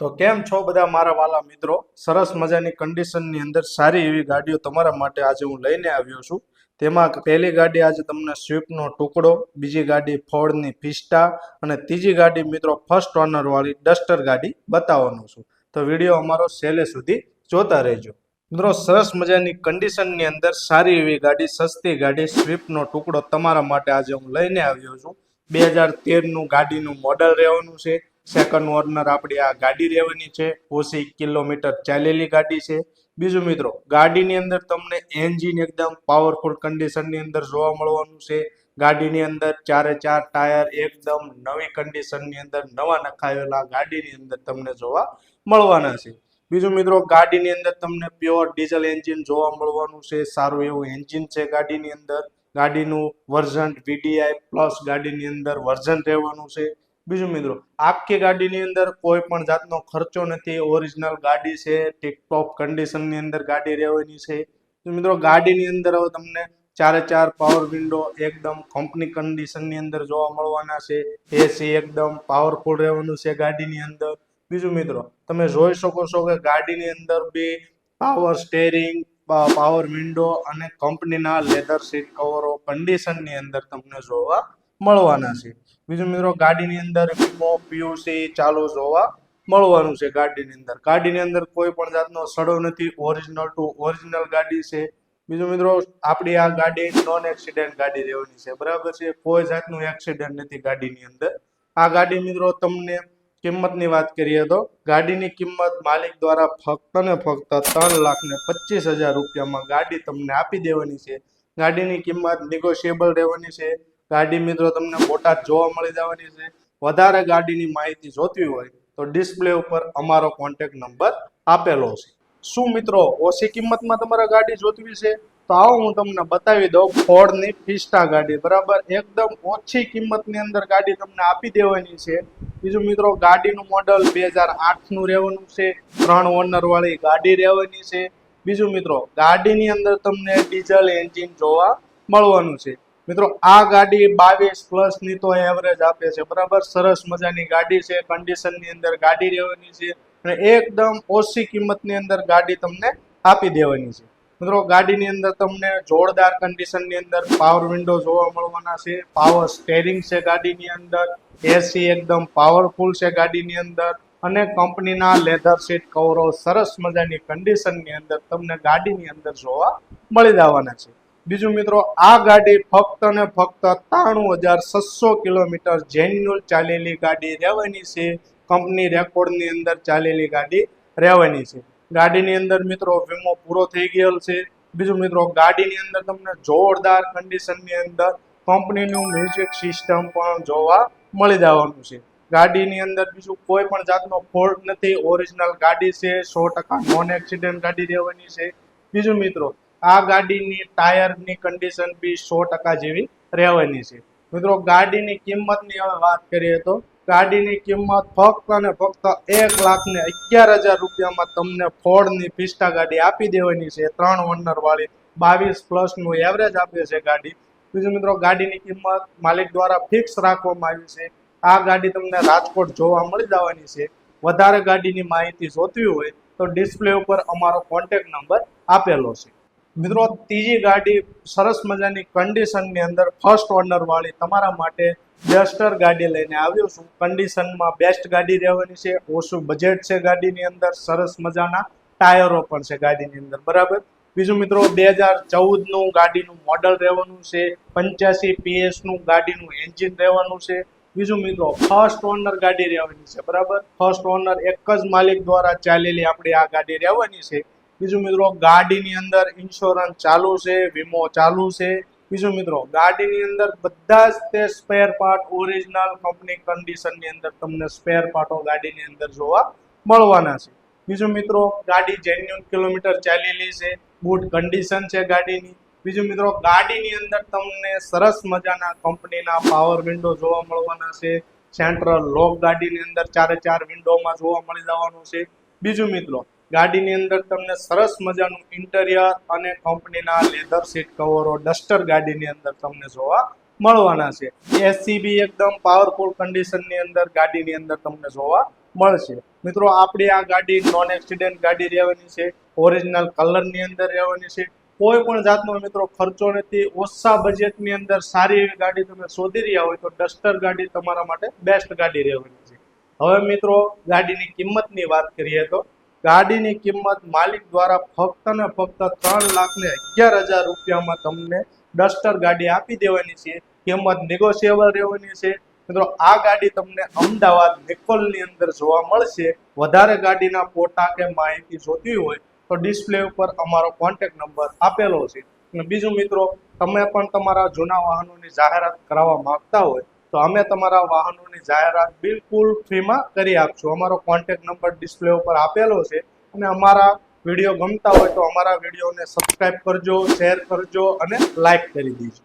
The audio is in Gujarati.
તો કેમ છો બધા મારા વાલા મિત્રો? સરસ મજાની કન્ડિશનની અંદર સારી એવી ગાડીઓ તમારા માટે આજે હું લઈને આવ્યો છું. તેમાં પહેલી ગાડી આજે તમને સ્વિફ્ટનો ટુકડો, બીજી ગાડી ફોર્ડની ફિસ્ટા અને ત્રીજી ગાડી મિત્રો ફર્સ્ટ ઓનરવાળી ડસ્ટર ગાડી બતાવવાનું છું. તો વીડિયો અમારો છેલ્લે સુધી જોતા રહેજો. મિત્રો સરસ મજાની કન્ડિશનની અંદર સારી એવી ગાડી, સસ્તી ગાડી, સ્વિફ્ટનો ટુકડો તમારા માટે આજે હું લઈને આવ્યો છું. બે હજાર તેરનું ગાડીનું મોડલ રહેવાનું છે. સેકન્ડ ઓનર આપણી આ ગાડી રહેવાની છે, ઓછી કિલોમીટર ચાલેલી ગાડી છે. બીજું મિત્રો, ગાડીની અંદર તમને એન્જિન એકદમ પાવરફુલ કન્ડિશનની અંદર જોવા મળવાનું છે. ગાડીની અંદર ચારે ચાર ટાયર એકદમ નવી કન્ડિશનની અંદર નવા નખાવેલા ગાડીની અંદર તમને જોવા મળવાના છે. બીજું મિત્રો, ગાડીની અંદર તમને પ્યોર ડીઝલ એન્જિન જોવા મળવાનું છે. સારું એવું એન્જિન છે ગાડીની અંદર. ગાડીનું વર્ઝન વીડીઆઈ પ્લસ ગાડીની અંદર વર્ઝન રહેવાનું છે. બીજું મિત્રો આખી ગાડીની અંદર કોઈ પણ જાતનો ખર્ચો નથી. ઓરિજિનલ ગાડી છે ટિકટોપ કન્ડિશનની અંદર ગાડી રહેવાની છે. મિત્રો, ગાડીની અંદર હવે તમને ચારે ચાર પાવર વિન્ડો એકદમ કંપની કન્ડિશનની અંદર જોવા મળવાના છે. એસી એકદમ પાવરફુલ રહેવાનું છે ગાડીની અંદર. બીજું મિત્રો, તમે જોઈ શકો છો કે ગાડીની અંદર બી પાવર સ્ટેરિંગ પાવર વિન્ડો અને કંપનીના લેધર સીટ કવરો કન્ડિશનની અંદર તમને જોવા મળવાના છે. બીજું મિત્રો ગાડીની અંદર વીમો પીયુસી ચાલુ જોવા મળવાનું છે ગાડીની અંદર. ગાડીની અંદર કોઈ પણ જાતનો સડો નથી ઓરિજિનલ ટુ ઓરિજિનલ ગાડી છે. બીજું મિત્રો, આપણી આ ગાડી નોન એક્સિડન્ટ ગાડી રહેવાની છે. બરાબર છે? કોઈ જાતનું એક્સિડન્ટ નથી ગાડીની અંદર. આ ગાડી મિત્રો તમને કિંમતની વાત કરીએ તો ગાડીની કિંમત માલિક દ્વારા ફક્ત ને ફક્ત ત્રણ લાખ ને પચીસ હજાર રૂપિયામાં ગાડી તમને આપી દેવાની છે. ગાડીની કિંમત નિગોશિયેબલ રહેવાની છે. ગાડી મિત્રો તમને બોટાદ જોવા મળી જવાની છે. વધારે ગાડીની માહિતી જોતી હોય તો ડિસ્પ્લે ઉપર અમારો કોન્ટેક્ટ નંબર આપેલો છે. શું મિત્રો, ઓછી કિંમતમાં તમારે ગાડી જોતવી છે? તો આવો હું તમને બતાવી દઉં ફોર્ડની ફિસ્ટા ગાડી. બરાબર? એકદમ ઓછી કિંમતની અંદર ગાડી તમને આપી દેવાની છે. બીજું મિત્રો, ગાડીનું મોડલ બે હજાર આઠનું રહેવાનું છે. ત્રણ ઓનરવાળી ગાડી રહેવાની છે. બીજું મિત્રો, ગાડીની અંદર તમને ડીઝલ એન્જિન જોવા મળવાનું છે. મિત્રો, આ ગાડી બાવીસ પ્લસની તો એવરેજ આપે છે. બરાબર? સરસ મજાની ગાડી છે. કન્ડિશનની અંદર ગાડી રહેવાની છે અને એકદમ ઓછી કિંમતની અંદર ગાડી તમને આપી દેવાની છે. મિત્રો, ગાડીની અંદર તમને જોરદાર કન્ડિશનની અંદર પાવર વિન્ડો જોવા મળવાના છે. પાવર સ્ટેરિંગ છે ગાડીની અંદર. એસી એકદમ પાવરફુલ છે ગાડીની અંદર. અને કંપનીના લેધર સીટ કવરો સરસ મજાની કન્ડિશનની અંદર તમને ગાડીની અંદર જોવા મળી જવાના છે. બીજું મિત્રો, આ ગાડી ફક્ત ને ફક્ત ત્રાણું હજાર છસો કિલોમીટર જેન્યુઅલ ચાલેલી ગાડી રહેવાની છે. કંપની રેકોર્ડની અંદર ચાલેલી ગાડી રહેવાની છે. ગાડીની અંદર મિત્રો, વીમો પૂરો થઈ ગયેલ છે. બીજું મિત્રો, ગાડીની અંદર તમને જોરદાર કન્ડિશનની અંદર કંપનીનું મ્યુઝિક સિસ્ટમ પણ જોવા મળી જવાનું છે. ગાડીની અંદર બીજું કોઈ પણ જાતનો ફોલ્ટ નથી. ઓરિજિનલ ગાડી છે, સો ટકા નોન એક્સિડન્ટ ગાડી રહેવાની છે. બીજું મિત્રો આ ગાડીની ટાયરની કન્ડિશન બી સો ટકા જેવી રહેવાની છે. મિત્રો, ગાડીની કિંમતની હવે વાત કરીએ તો ગાડીની કિંમત ફક્ત અને ફક્ત એક લાખ ને અગિયાર હજાર રૂપિયામાં તમને ફોર્ડની પિસ્ટા ગાડી આપી દેવાની છે. ત્રણ ઓનર વાળી બાવીસ પ્લસનું એવરેજ આપે છે ગાડી. બીજું મિત્રો, ગાડીની કિંમત માલિક દ્વારા ફિક્સ રાખવામાં આવી છે. આ ગાડી તમને રાજકોટ જોવા મળી જવાની છે. વધારે ગાડીની માહિતી જોતી હોય તો ડિસ્પ્લે ઉપર અમારો કોન્ટેક્ટ નંબર આપેલો છે. મિત્રો, ત્રીજી ગાડી સરસ મજાની કન્ડિશનની અંદર ફર્સ્ટ ઓનર વાળી તમારા માટે ડસ્ટર ગાડી લઈને આવ્યો છું. કન્ડિશનમાં બેસ્ટ ગાડી રહેવાની છે. ઓછું બજેટ છે ગાડીની અંદર. સરસ મજાના ટાયરો પણ છે ગાડીની અંદર. બરાબર? બીજું મિત્રો, બે હજાર ચૌદનું ગાડીનું મોડલ રહેવાનું છે. પંચ્યાસી પીએસનું ગાડીનું એન્જિન રહેવાનું છે. બીજું મિત્રો ફર્સ્ટ ઓનર ગાડી રહેવાની છે. બરાબર? ફર્સ્ટ ઓનર એક જ માલિક દ્વારા ચાલેલી આપણી આ ગાડી રહેવાની છે. બીજું મિત્રો ગાડીની અંદર ઇન્સ્યોરન્સ ચાલુ છે, વીમો ચાલુ છે. બીજું મિત્રો ગાડીની અંદર બધા જ તે સ્પેર પાર્ટ ઓરિજિનલ કંપની કન્ડિશનની અંદર તમને સ્પેર પાર્ટો ગાડીની અંદર જોવા મળવાના છે. બીજું મિત્રો ગાડી જેન્યુન કિલોમીટર ચાલેલી છે ગુડ કન્ડિશન છે ગાડીની. બીજું મિત્રો ગાડીની અંદર તમને સરસ મજાના કંપનીના પાવર વિન્ડો જોવા મળવાના છે. સેન્ટ્રલ લોક ગાડીની અંદર ચારે ચાર વિન્ડોમાં જોવા મળી જવાનું છે. બીજું મિત્રો ગાડીની અંદર તમને સરસ મજાનું ઇન્ટેરિયર અને કંપનીના લેધર સીટ કવરો ડસ્ટર ગાડીની અંદર તમને જોવા મળવાના છે. એસી બી એકદમ પાવરફુલ કન્ડિશનની અંદર ગાડીની અંદર તમને જોવા મળશે. મિત્રો, આપણી આ ગાડી નોન એક્સિડન્ટ ગાડી રહેવાની છે ઓરિજિનલ કલરની અંદર રહેવાની છે. કોઈ પણ જાતનો મિત્રો ખર્ચો નથી, ઓછા બજેટની અંદર સારી એવી ગાડી તમે શોધી રહ્યા હોય તો ડસ્ટર ગાડી તમારા માટે બેસ્ટ ગાડી રહેવાની છે. હવે મિત્રો, ગાડીની કિંમતની વાત કરીએ તો ગાડીની કિંમત માલિક દ્વારા ફક્ત ને ફક્ત ત્રણ લાખ ને અગિયાર હજાર રૂપિયામાં તમને ડસ્ટર ગાડી આપી દેવાની છે. કિંમત નેગોશિયેબલ રહેવાની છે. મિત્રો, આ ગાડી તમને અમદાવાદ નિકોલની અંદર જોવા મળશે. વધારે ગાડીના ફોટા કે માહિતી જોતી હોય તો ડિસ્પ્લે ઉપર અમારો કોન્ટેક્ટ નંબર આપેલો છે. અને બીજું મિત્રો, તમે પણ તમારા જૂના વાહનોની જાહેરાત કરાવવા માંગતા હોય તો અમે તમારા વાહનોની જાહેરાત બિલકુલ ફ્રીમાં કરી આપશું. અમારો કોન્ટેક નંબર ડિસ્પ્લે ઉપર આપેલો છે અને અમારા વીડિયો ગમતા હોય તો અમારા વિડીયોને સબસ્ક્રાઈબ કરજો શેર કરજો અને લાઈક કરી દેજો.